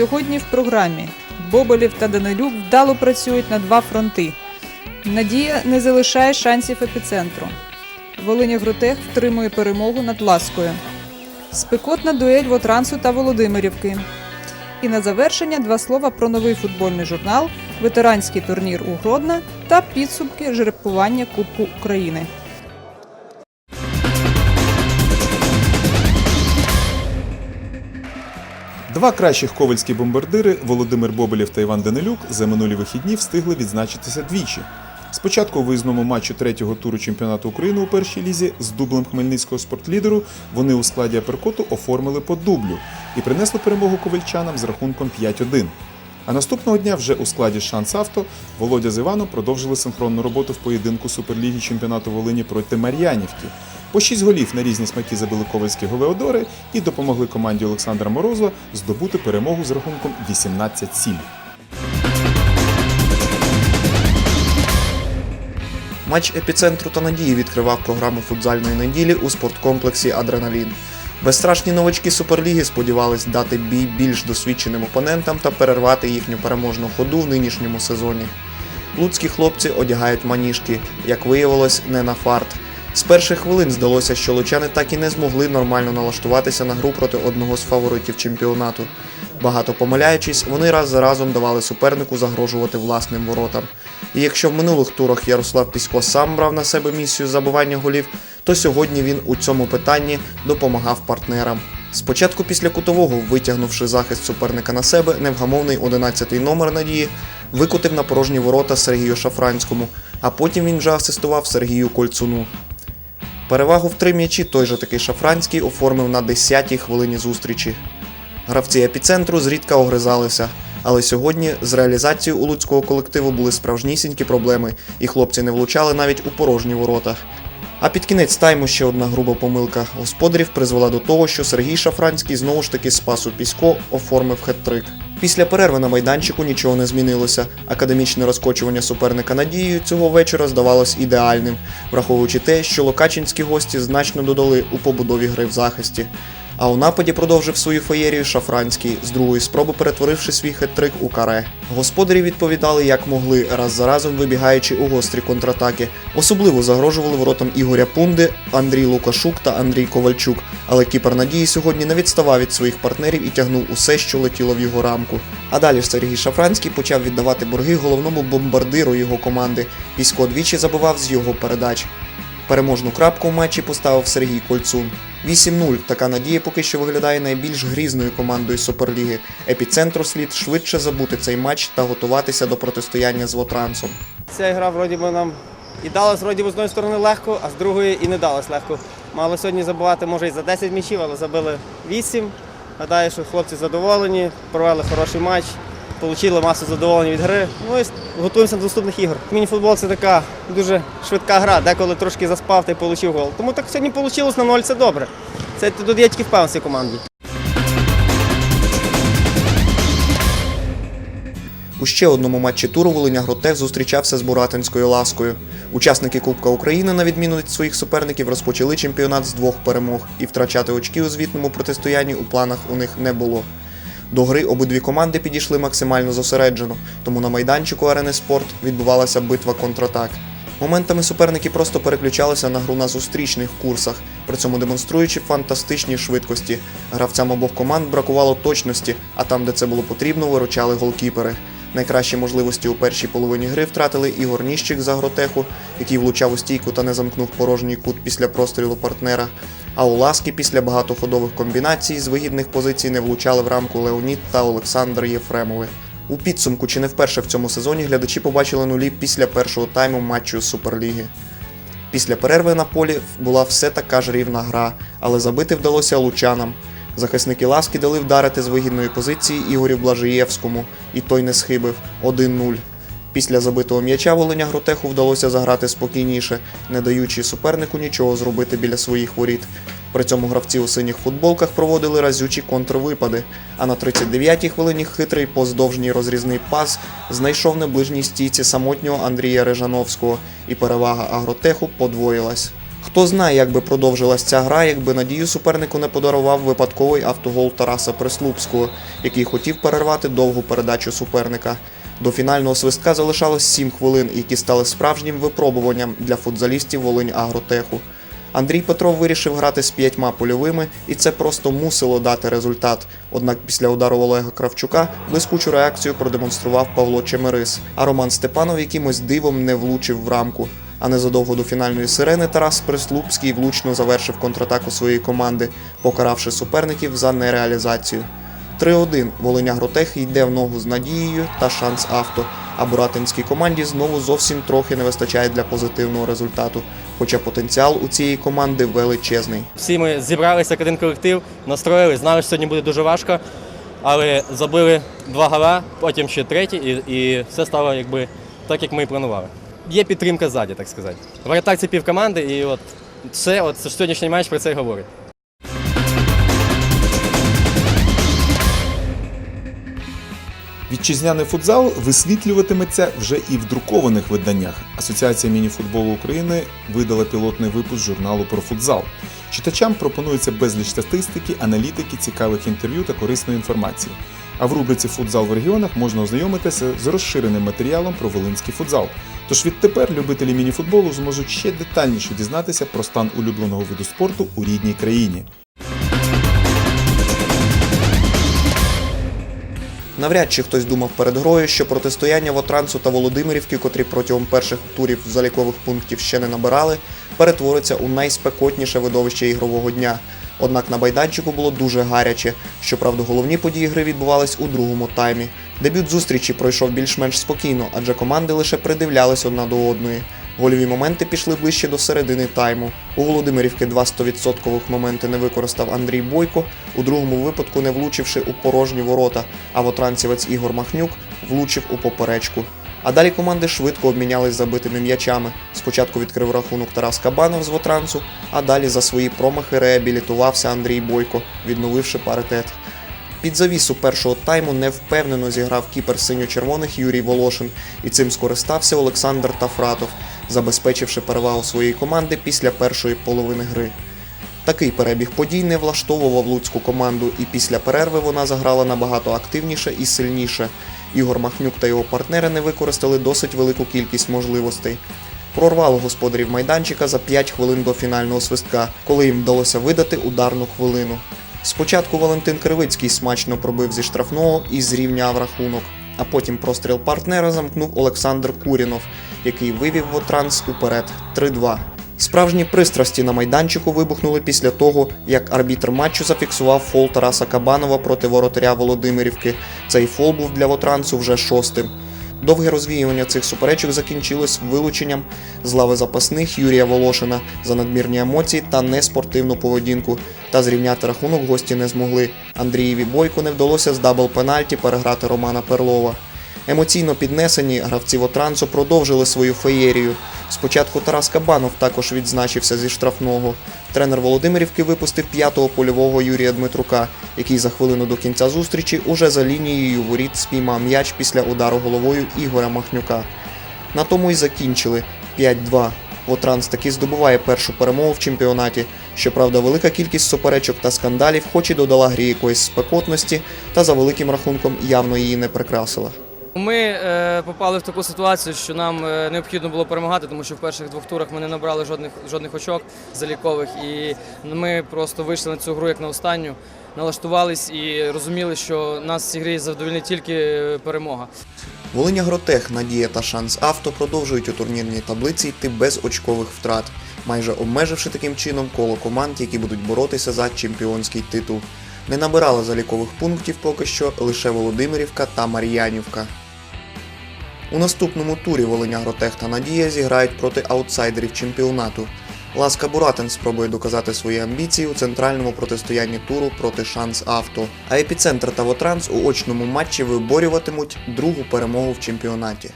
Сьогодні в програмі Боболєв та Данилюк вдало працюють на два фронти. Надія не залишає шансів епіцентру. Волиня Гротех втримує перемогу над Ласкою. Спекотна дуель Вотрансу та Володимирівки. І на завершення два слова про новий футбольний журнал, ветеранський турнір у Гродно та підсумки жеребкування Кубку України. Два кращих ковальські бомбардири Володимир Бобелєв та Іван Данилюк за минулі вихідні встигли відзначитися двічі. Спочатку у виїзному матчі третього туру чемпіонату України у першій лізі з дублем хмельницького спортлідеру вони у складі аперкоту оформили по дублю і принесли перемогу ковальчанам з рахунком 5-1. А наступного дня вже у складі Шанс Авто Володя з Іваном продовжили синхронну роботу в поєдинку Суперліги чемпіонату Волині проти Мар'янівки. По шість голів на різні смаки забили ковальські голеодори і допомогли команді Олександра Морозова здобути перемогу з рахунком 18-7. Матч епіцентру та надії відкривав програму футзальної неділі у спорткомплексі Адреналін. Безстрашні новачки Суперліги сподівались дати бій більш досвідченим опонентам та перервати їхню переможну ходу в нинішньому сезоні. Луцькі хлопці одягають маніжки, як виявилось, не на фарт. З перших хвилин здалося, що лучани так і не змогли нормально налаштуватися на гру проти одного з фаворитів чемпіонату. Багато помиляючись, вони раз за разом давали супернику загрожувати власним воротам. І якщо в минулих турах Ярослав Пісько сам брав на себе місію забивання голів, то сьогодні він у цьому питанні допомагав партнерам. Спочатку після кутового, витягнувши захист суперника на себе, невгамовний 11-й номер надії викотив на порожні ворота Сергію Шафранському, а потім він вже асистував Сергію Кольцуну. Перевагу в три м'ячі той же таки Шафранський оформив на 10-й хвилині зустрічі. Гравці епіцентру зрідка огризалися, але сьогодні з реалізацією у луцького колективу були справжнісінькі проблеми, і хлопці не влучали навіть у порожні ворота. А під кінець тайму ще одна груба помилка господарів призвела до того, що Сергій Шафранський знову ж таки спас у Пісько оформив хет-трик. Після перерви на майданчику нічого не змінилося. Академічне розкочування суперника надією цього вечора здавалось ідеальним, враховуючи те, що локачинські гості значно додали у побудові гри в захисті. А у нападі продовжив свою феєрію Шафранський, з другої спроби перетворивши свій хет-трик у каре. Господарі відповідали як могли, раз за разом вибігаючи у гострі контратаки. Особливо загрожували воротам Ігоря Пунди, Андрій Лукашук та Андрій Ковальчук. Але кіпер надії сьогодні не відставав від своїх партнерів і тягнув усе, що летіло в його рамку. А далі Сергій Шафранський почав віддавати борги головному бомбардиру його команди. Пісько двічі забивав з його передач. Переможну крапку в матчі поставив Сергій Кольцун. 8-0. Така надія поки що виглядає найбільш грізною командою Суперліги. Епіцентру слід швидше забути цей матч та готуватися до протистояння з Вотрансом. Ця гра вроді би нам і би, з одної сторони легко, а з другої і не далась легко. Мали сьогодні забивати, може, і за 10 м'ячів, але забили 8. Гадаю, що хлопці задоволені, провели хороший матч, отримали масу задоволення від гри. Ну і готуємося до наступних ігор. Мініфутбол це така дуже швидка гра, деколи трошки заспав та й отримав гол. Тому так сьогодні вийшло на 0, це добре. Це я тільки впевнений команді. У ще одному матчі туру Волиня Гротех зустрічався з Буратинською ласкою. Учасники Кубка України, на відміну від своїх суперників, розпочали чемпіонат з двох перемог, і втрачати очки у звітному протистоянні у планах у них не було. До гри обидві команди підійшли максимально зосереджено, тому на майданчику арени спорт відбувалася битва контратак. Моментами суперники просто переключалися на гру на зустрічних курсах, при цьому демонструючи фантастичні швидкості. Гравцям обох команд бракувало точності, а там, де це було потрібно, виручали голкіпери. Найкращі можливості у першій половині гри втратили Ігор Ніщик за гротеху, який влучав у стійку та не замкнув порожній кут після прострілу партнера. А у ласки після багатоходових комбінацій з вигідних позицій не влучали в рамку Леонід та Олександр Єфремови. У підсумку чи не вперше в цьому сезоні глядачі побачили нулі після першого тайму матчу Суперліги. Після перерви на полі була все така ж рівна гра, але забити вдалося лучанам. Захисники ласки дали вдарити з вигідної позиції Ігорю Блажиєвському, і той не схибив 1-0. Після забитого м'яча Волиня Гротеху вдалося заграти спокійніше, не даючи супернику нічого зробити біля своїх воріт. При цьому гравці у синіх футболках проводили разючі контрвипади, а на 39-й хвилині хитрий поздовжній розрізний пас знайшов на ближній стійці самотнього Андрія Режановського, і перевага агротеху подвоїлась. Хто знає, як би продовжилась ця гра, якби надію супернику не подарував випадковий автогол Тараса Прислупського, який хотів перервати довгу передачу суперника. До фінального свистка залишалось 7 хвилин, які стали справжнім випробуванням для футзалістів Волинь Агротеху. Андрій Петров вирішив грати з п'ятьма польовими, і це просто мусило дати результат. Однак після удару Олега Кравчука блискучу реакцію продемонстрував Павло Чемерис, а Роман Степанов якимось дивом не влучив в рамку. А незадовго до фінальної сирени Тарас Прислупський влучно завершив контратаку своєї команди, покаравши суперників за нереалізацію. 3-1 Волиня Гротех йде в ногу з надією та шанс авто. А буратинській команді знову зовсім трохи не вистачає для позитивного результату. Хоча потенціал у цієї команди величезний. Всі ми зібралися як один колектив, настроїли, знали, що сьогодні буде дуже важко, але забили два гола, потім ще третій, і, і все стало якби так, як ми і планували. Є підтримка ззаді, так сказати. Воротар це півкоманди, і от все, от сьогоднішній матч про це говорить. Вітчизняний футзал висвітлюватиметься вже і в друкованих виданнях. Асоціація мініфутболу України видала пілотний випуск журналу про футзал. Читачам пропонується безліч статистики, аналітики, цікавих інтерв'ю та корисної інформації. А в рубриці Футзал в регіонах можна ознайомитися з розширеним матеріалом про волинський футзал. Тож відтепер любителі мініфутболу зможуть ще детальніше дізнатися про стан улюбленого виду спорту у рідній країні. Навряд чи хтось думав перед грою, що протистояння Вотрансу та Володимирівки, котрі протягом перших турів залікових пунктів ще не набирали, перетвориться у найспекотніше видовище ігрового дня. Однак на майданчику було дуже гаряче. Щоправда, головні події гри відбувались у другому таймі. Дебют зустрічі пройшов більш-менш спокійно, адже команди лише придивлялись одна до одної. Гольові моменти пішли ближче до середини тайму. У Володимирівки два 100% моменти не використав Андрій Бойко, у другому випадку не влучивши у порожні ворота, а вотранцівець Ігор Махнюк влучив у поперечку. А далі команди швидко обмінялись забитими м'ячами. Спочатку відкрив рахунок Тарас Кабанов з Вотрансу, а далі за свої промахи реабілітувався Андрій Бойко, відновивши паритет. Під завісу першого тайму невпевнено зіграв кіпер синьо-червоних Юрій Волошин, і цим скористався Олександр Тафратов, забезпечивши перевагу своєї команди після першої половини гри. Такий перебіг подій не влаштовував луцьку команду, і після перерви вона заграла набагато активніше і сильніше. Ігор Махнюк та його партнери не використали досить велику кількість можливостей. Прорвало господарів майданчика за 5 хвилин до фінального свистка, коли їм вдалося видати ударну хвилину. Спочатку Валентин Кривицький смачно пробив зі штрафного і зрівняв рахунок, а потім простріл партнера замкнув Олександр Курінов, який вивів Вотранс уперед 3-2. Справжні пристрасті на майданчику вибухнули після того, як арбітр матчу зафіксував фол Тараса Кабанова проти воротаря Володимирівки. Цей фол був для Вотрансу вже шостим. Довге розвіювання цих суперечок закінчилось вилученням з лави запасних Юрія Волошина за надмірні емоції та неспортивну поведінку. Та зрівняти рахунок гості не змогли. Андрієві Бойко не вдалося з дабл пенальті переграти Романа Перлова. Емоційно піднесені гравці Вотрансу продовжили свою феєрію. Спочатку Тарас Кабанов також відзначився зі штрафного. Тренер Володимирівки випустив п'ятого польового Юрія Дмитрука, який за хвилину до кінця зустрічі уже за лінією воріт спіймав м'яч після удару головою Ігоря Махнюка. На тому й закінчили 5-2. Вотранс таки здобуває першу перемогу в чемпіонаті. Щоправда, велика кількість суперечок та скандалів, хоч і додала грі якоїсь спекотності, та за великим рахунком явно її не прикрасила. Ми е, попали в таку ситуацію, що нам е, необхідно було перемагати, тому що в перших двох турах ми не набрали жодних жодних очок залікових, і ми просто вийшли на цю гру як на останню, налаштувались і розуміли, що нас в цій грі задовольнить тільки е, перемога. Волиня Гротех, Надія та Шанс Авто продовжують у турнірній таблиці йти без очкових втрат, майже обмеживши таким чином коло команд, які будуть боротися за чемпіонський титул. Не набирали залікових пунктів поки що лише Володимирівка та Мар'янівка. У наступному турі Волиня Гротех та Надія зіграють проти аутсайдерів чемпіонату. Ласка Буратин спробує доказати свої амбіції у центральному протистоянні туру проти Шанс Авто. А епіцентр та Вотранс у очному матчі виборюватимуть другу перемогу в чемпіонаті.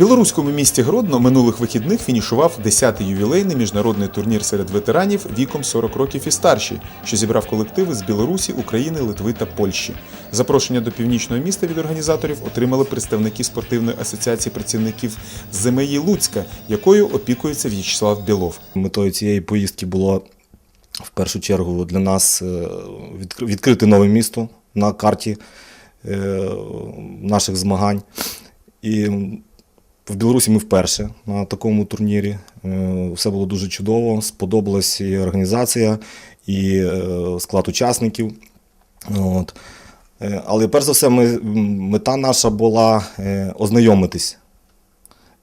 Білоруському місті Гродно минулих вихідних фінішував 10-й ювілейний міжнародний турнір серед ветеранів віком 40 років і старші, що зібрав колективи з Білорусі, України, Литви та Польщі. Запрошення до північного міста від організаторів отримали представники спортивної асоціації працівників ЗМІ Луцька, якою опікується В'ячеслав Білов. Метою цієї поїздки було в першу чергу для нас е, відкрити нове місто на карті е, наших змагань. І в Білорусі ми вперше на такому турнірі. Е, Все було дуже чудово, сподобалась і організація, і е, склад учасників. От. Е, Але перш за все, ми, мета наша була ознайомитись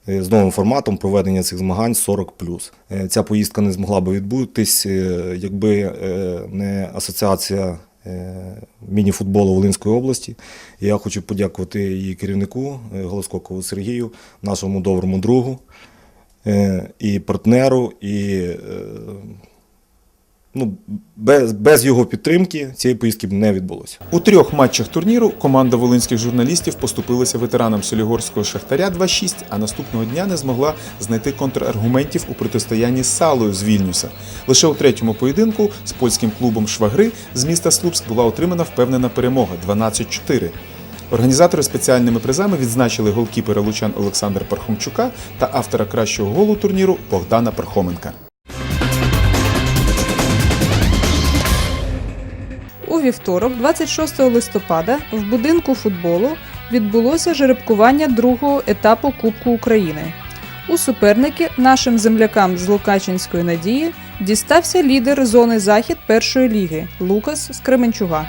з новим форматом проведення цих змагань 40 Е, Ця поїздка не змогла би відбутись, якби не асоціація міні-футболу Волинської області. Я хочу подякувати її керівнику е, Голоскокову Сергію, нашому доброму другу е, і партнеру. І е, ну, без, без його підтримки цієї поїздки б не відбулося. У трьох матчах турніру команда волинських журналістів поступилася ветеранам Солігорського Шахтаря 2-6, а наступного дня не змогла знайти контраргументів у протистоянні з Салою з Вільнюса. Лише у третьому поєдинку з польським клубом Швагри з міста Слупськ була отримана впевнена перемога 12-4. Організатори спеціальними призами відзначили голкіпера лучан Олександра Пархомчука та автора кращого голу турніру Богдана Пархоменка. Вівторок, 26 листопада, в будинку футболу відбулося жеребкування другого етапу Кубку України. У суперники нашим землякам з Лукачинської надії дістався лідер зони захід першої ліги Лукас з Кременчуга.